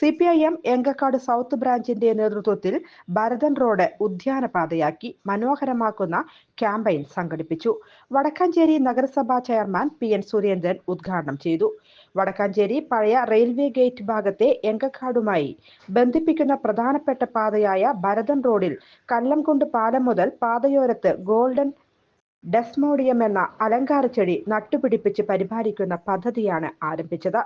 C P I M Engakkad south ബ്രാഞ്ചിന്റെ നേതൃത്വത്തിൽ Bharathan road ഉദ്യാനപാതയാക്കി മനോഹരമാക്കുന്ന ക്യാമ്പയിൻ സംഘടിപ്പിച്ചു. വടക്കാഞ്ചേരി നഗരസഭാ ചെയർമാൻ പി എൻ സുരേന്ദ്രൻ ഉദ്ഘാടനം ചെയ്തു. വടക്കാഞ്ചേരി പഴയ റെയിൽവേ ഗേറ്റ് ഭാഗത്തെ എങ്കക്കാടുമായി ബന്ധിപ്പിക്കുന്ന പ്രധാനപ്പെട്ട പാതയായ ഭരതൻ റോഡിൽ കല്ലംകൊണ്ട് പാലം മുതൽ പാതയോരത്ത് ഗോൾഡൻ ഡെസ്മോഡിയം എന്ന അലങ്കാര ചെടി നട്ടുപിടിപ്പിച്ച് പരിപാലിക്കുന്ന പദ്ധതിയാണ് ആരംഭിച്ചത്.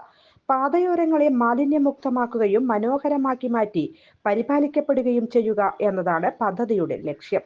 പാതയോരങ്ങളെ മാലിന്യമുക്തമാക്കുകയും മനോഹരമാക്കി മാറ്റി പരിപാലിക്കപ്പെടുകയും ചെയ്യുക എന്നതാണ് പദ്ധതിയുടെ ലക്ഷ്യം.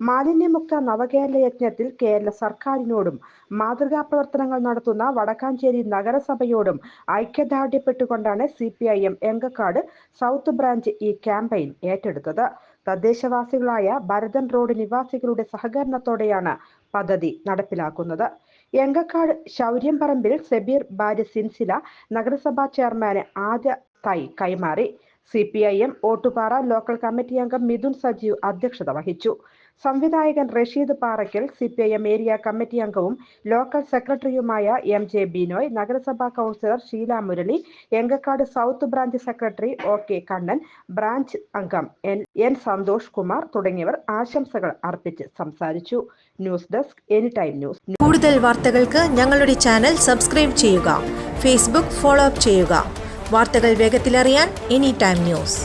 മാലിന്യമുക്ത നവകേരള യജ്ഞത്തിൽ കേരള സർക്കാരിനോടും മാതൃകാ പ്രവർത്തനങ്ങൾ നടത്തുന്ന വടക്കാഞ്ചേരി നഗരസഭയോടും ഐക്യദാർഢ്യപ്പെട്ടുകൊണ്ടാണ് C P I M Engakkad south branch ഈ ക്യാമ്പയിൻ ഏറ്റെടുത്തത്. തദ്ദേശവാസികളായ ഭരതൻ റോഡ് നിവാസികളുടെ സഹകരണത്തോടെയാണ് പദ്ധതി നടപ്പിലാക്കുന്നത്. എങ്കക്കാട് ശൗര്യംപറമ്പിൽ സെബീർ ഭാര്യ സിൻസില നഗരസഭാ ചെയർമാന് ആദ്യ തൈ കൈമാറി. C P I M Ottupara local committee അംഗം മിഥുൻ സജീവ് അധ്യക്ഷത വഹിച്ചു. സംവിധായകൻ Rasheed Parakkal C P I M area committee അംഗവും ലോക്കൽ സെക്രട്ടറിയുമായ എം ജെ ബിനോയ് നഗരസഭാ councillor Sheela Murali Engakkad south branch secretary O K Kannan branch അംഗം എൻ എൻ സന്തോഷ് കുമാർ തുടങ്ങിയവർ ആശംസകൾ അർപ്പിച്ച് സംസാരിച്ചു. News desk any time news. കൂടുതൽ വാർത്തകൾക്ക് ഞങ്ങളുടെ ചാനൽ സബ്സ്ക്രൈബ് ചെയ്യുക ഫേസ്ബുക്ക് ഫോളോ അപ്പ് ചെയ്യുക. വാർത്തകൾ വേഗത്തിലറിയാൻ എനി ടൈം ന്യൂസ്.